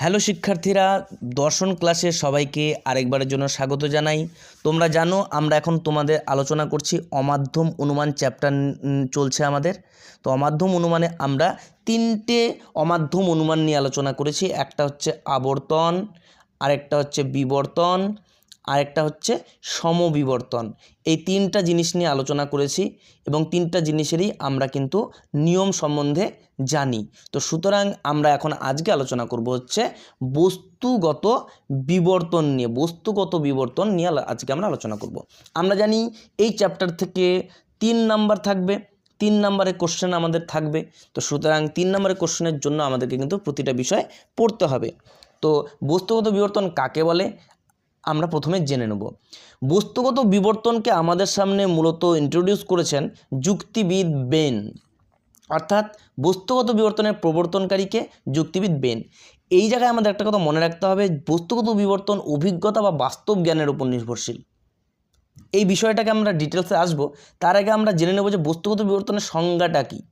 Hello শিক্ষার্থীরা, দর্শন ক্লাসে সবাইকে আরেকবারের জন্য স্বাগত জানাই। তোমরা জানো, আমরা এখন তোমাদের আলোচনা করছি অমাধ্যম অনুমান চ্যাপ্টার চলছে আমাদের। তো অমাধ্যম অনুমানে আমরা তিনটে অমাধ্যম অনুমান নিয়ে আলোচনা করেছি। একটা হচ্ছে আবর্তন, আরেকটা হচ্ছে বিবর্তন আরেকটা হচ্ছে সমবিবর্তন। এই তিনটা জিনিস নিয়ে আলোচনা করেছি এবং তিনটা জিনিসেরই আমরা কিন্তু নিয়ম সম্বন্ধে জানি। তো সুতরাং আমরা এখন আজকে আলোচনা করব হচ্ছে বস্তুগত বিবর্তন নিয়ে, বস্তুগত বিবর্তন নিয়ে আজকে আমরা আলোচনা করব। আমরা জানি এই চ্যাপ্টার থেকে তিন নাম্বার থাকবে, তিন নম্বরের কোশ্চেন আমাদের থাকবে। তো সুতরাং তিন নম্বরের কোশ্চেনের জন্য আমাদেরকে কিন্তু প্রতিটা বিষয় পড়তে হবে। তো বস্তুগত বিবর্তন কাকে বলে? আমরা প্রথমে জেনে নেব। বস্তুগত বিবর্তনকে আমাদের সামনে মূলত ইন্ট্রোডিউস করেছেন যুক্তিবিদ বেন। অর্থাৎ বস্তুগত বিবর্তনের প্রবর্তনকারীকে যুক্তিবিদ বেন। এই জায়গায় আমাদের একটা কথা মনে রাখতে হবে, বস্তুগত বিবর্তন অভিজ্ঞতা বা বাস্তব জ্ঞানের উপর নির্ভরশীল। এই বিষয়টাকে আমরা ডিটেলসে আসব, তার আগে আমরা জেনে নেব যে বস্তুগত বিবর্তনের সংজ্ঞাটা কী।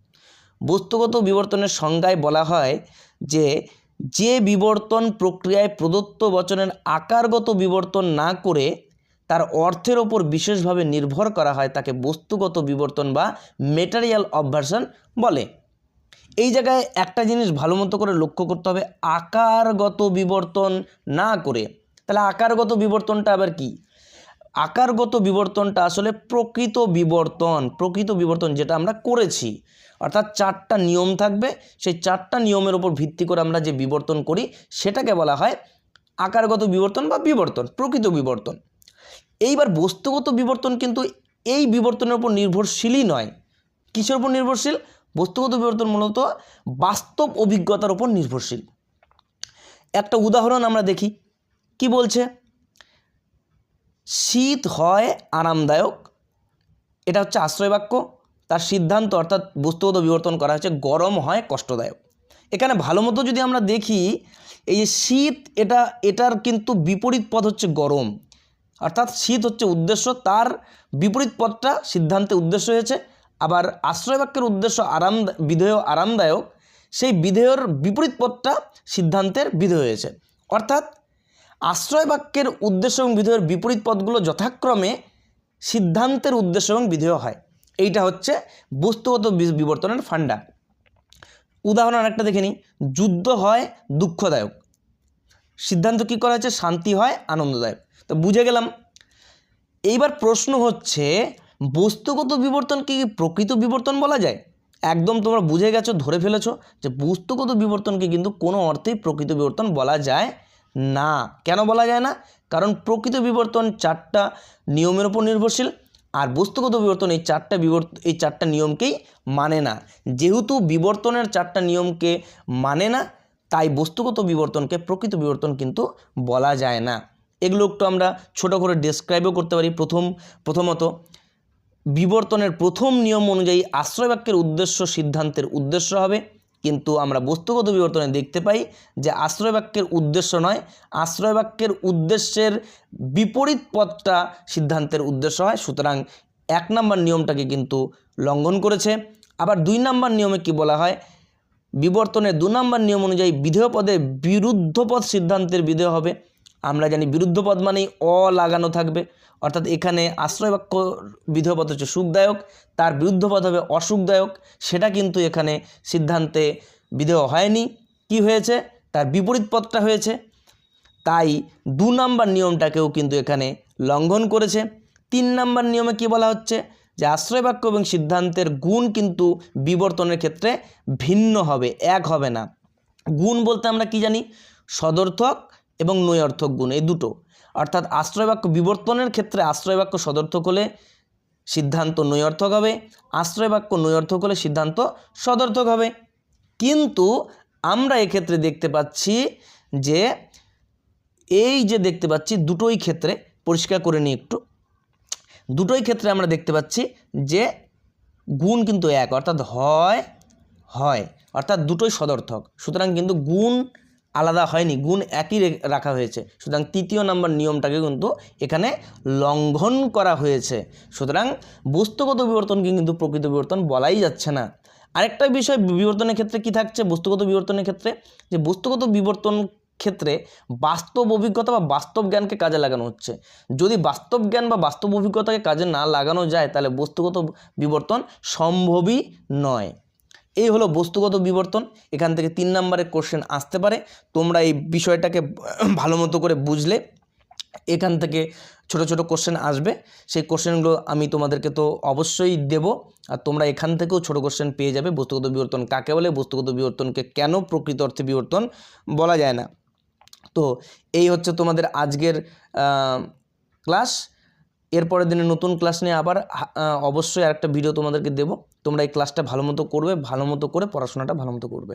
বস্তুগত বিবর্তনের সংজ্ঞায় বলা হয় যে যে বিবর্তন প্রক্রিয়ায় প্রদত্ত বচনের আকারগত বিবর্তন না করে তার অর্থের ওপর বিশেষভাবে নির্ভর করা হয় তাকে বস্তুগত বিবর্তন বা মেটারিয়াল অবভার্সন বলে। এই জায়গায় একটা জিনিস ভালো মতো করে লক্ষ্য করতে হবে, আকারগত বিবর্তন না করে। তাহলে আকারগত বিবর্তনটা আবার কি? আকারগত বিবর্তনটা আসলে প্রকৃত বিবর্তন প্রকৃত বিবর্তন যেটা আমরা করেছি। অর্থাৎ চারটা নিয়ম থাকবে, সেই চারটা নিয়মের উপর ভিত্তি করে আমরা যে বিবর্তন করি, সেটাকে বলা হয় আকারগত বিবর্তন বা বিবর্তন, প্রকৃত বিবর্তন। এইবার বস্তুগত বিবর্তন কিন্তু এই বিবর্তনের উপর নির্ভরশীলই নয়। কিসের উপর নির্ভরশীল? বস্তুগত বিবর্তন মূলত বাস্তব অভিজ্ঞতার উপর নির্ভরশীল। একটা উদাহরণ আমরা দেখি। কি বলছে? শীত হয় আরামদায়ক। এটা হচ্ছে আশ্রয় বাক্য তার সিদ্ধান্ত অর্থাৎ বস্তুগত বিবর্তন করা হয়েছে, গরম হয়, কষ্টদায়ক। এখানে ভালো মতো যদি আমরা দেখি, এই যে শীত, এটা, এটার কিন্তু বিপরীত পদ হচ্ছে গরম। অর্থাৎ শীত হচ্ছে উদ্দেশ্য, তার বিপরীত পদটা সিদ্ধান্তে উদ্দেশ্য হয়েছে। আবার আশ্রয় বাক্যের উদ্দেশ্য আরাম বিধেয়, আরামদায়ক, সেই বিধেয়র বিপরীত পদটা সিদ্ধান্তের বিধেয় হয়েছে। অর্থাৎ আশ্রয় বাক্যের উদ্দেশ্য এবং বিধেয়ের বিপরীত পদগুলো যথাক্রমে সিদ্ধান্তের উদ্দেশ্য এবং বিধেয় হয়। এইটা হচ্ছে বস্তুগত বিবর্তনের ফান্ডা। উদাহরণ আরেকটা দেখে নিই। যুদ্ধ হয় দুঃখদায়ক। সিদ্ধান্ত কী করা হয়েছে? শান্তি হয়, আনন্দদায়ক। তো বুঝে গেলাম। এইবার প্রশ্ন হচ্ছে, বস্তুগত বিবর্তনকে কি প্রকৃত বিবর্তন বলা যায়? একদম তোমরা বুঝে গেছো, ধরে ফেলেছো যে বস্তুগত বিবর্তনকে কিন্তু কোনো অর্থেই প্রকৃত বিবর্তন বলা যায় না। কেন বলা যায় না? কারণ প্রকৃত বিবর্তন চারটা নিয়মের উপর নির্ভরশীল আর বস্তুগত বিবর্তন এই চারটা বিবর্ত এই চারটা নিয়মকেই মানে না। যেহেতু বিবর্তনের চারটা নিয়মকে মানে না, তাই বস্তুগত বিবর্তনকে প্রকৃত বিবর্তন কিন্তু বলা যায় না। এগুলো একটু আমরা ছোট করে ডেসক্রাইবও করতে পারি। প্রথম প্রথমত, বিবর্তনের প্রথম নিয়ম অনুযায়ী আশ্রয় বাক্যের উদ্দেশ্য সিদ্ধান্তের উদ্দেশ্য হবে। কিন্তু আমরা বস্তুগত বিবর্তনে দেখতে পাই যে আশ্রয় বাক্যের উদ্দেশ্য নয় আশ্রয় বাক্যের উদ্দেশ্যের বিপরীত পথটা সিদ্ধান্তের উদ্দেশ্য হয়। সুতরাং এক নাম্বার নিয়মটাকে কিন্তু লঙ্ঘন করেছে। আবার দুই নাম্বার নিয়মে কি বলা হয়? বিবর্তনের দু নাম্বার নিয়ম অনুযায়ী বিধেয় পদের বিরুদ্ধ পদ সিদ্ধান্তের বিধেয় হবে। আমরা জানি বিরুদ্ধ পদ মানেই অ লাগানো থাকবে। অর্থাৎ এখানে আশ্রয় বাক্য বিধেয় পদ হচ্ছে সুখদায়ক, তার বিরুদ্ধ পদ হবে অসুখদায়ক। সেটা কিন্তু এখানে সিদ্ধান্তে বিধেয় হয়নি। কি হয়েছে? তার বিপরীত পদটা হয়েছে। তাই দু নাম্বার নিয়মটাকেও কিন্তু এখানে লঙ্ঘন করেছে। তিন নাম্বার নিয়মে কি বলা হচ্ছে? যে আশ্রয় বাক্য এবং সিদ্ধান্তের গুণ কিন্তু বিবর্তনের ক্ষেত্রে ভিন্ন হবে, এক হবে না। গুণ বলতে আমরা কি জানি? সদর্থক এবং নৈঅর্থক গুণ, এই দুটো। অর্থাৎ আশ্রয় বাক্য বিবর্তনের ক্ষেত্রে আশ্রয় বাক্য সদর্থক হলে সিদ্ধান্ত নৈঅর্থক হবে আশ্রয় বাক্য নৈঅর্থক হলে সিদ্ধান্ত সদর্থক হবে। কিন্তু আমরা এক্ষেত্রে দেখতে পাচ্ছি যে, এই যে দেখতে পাচ্ছি দুটোই ক্ষেত্রে, পরিষ্কার করে নিই একটু, দুটোই ক্ষেত্রে আমরা দেখতে পাচ্ছি যে গুণ কিন্তু এক, অর্থাৎ হয় হয়, অর্থাৎ দুটোই সদর্থক। সুতরাং কিন্তু গুণ আলাদা হয়নি, গুণ একই রাখা হয়েছে। সুতরাং তৃতীয় নাম্বার নিয়মটাকে কিন্তু এখানে লঙ্ঘন করা হয়েছে। সুতরাং বস্তুগত বিবর্তনকে কিন্তু প্রকৃত বিবর্তন বলাই যাচ্ছে না। আরেকটা বিষয়, বিবর্তনের ক্ষেত্রে কি থাকছে? বস্তুগত বিবর্তনের ক্ষেত্রে, যে বস্তুগত বিবর্তন ক্ষেত্রে বাস্তব অভিজ্ঞতা বা বাস্তব জ্ঞানকে কাজে লাগানো হচ্ছে। যদি বাস্তব জ্ঞান বা বাস্তব অভিজ্ঞতাকে কাজে না লাগানো যায়, তাহলে বস্তুগত বিবর্তন সম্ভবই নয়। এই হলো বস্তুগত বিবর্তন। এখান থেকে তিন নম্বরের কোশ্চেন আসতে পারে। তোমরা এই বিষয়টাকে ভালো মতো করে বুঝলে। এখান থেকে ছোট ছোট কোশ্চেন আসবে। সেই কোশ্চেনগুলো আমি তোমাদেরকে তো অবশ্যই দেব। আর তোমরা এখান থেকেও ছোট কোশ্চেন পেয়ে যাবে। বস্তুগত বিবর্তন কাকে বলে? বস্তুগত বিবর্তনকে কেন প্রকৃত অর্থে বিবর্তন বলা যায় না? তো এই হচ্ছে তোমাদের আজকের ক্লাস এরপরের দিনে নতুন ক্লাস নিয়ে আবার অবশ্যই আরেকটা ভিডিও তোমাদেরকে দেবো। তোমরা এই ক্লাসটা ভালো মতো করবে ভালো মতো করে পড়াশোনাটা ভালো মতো করবে।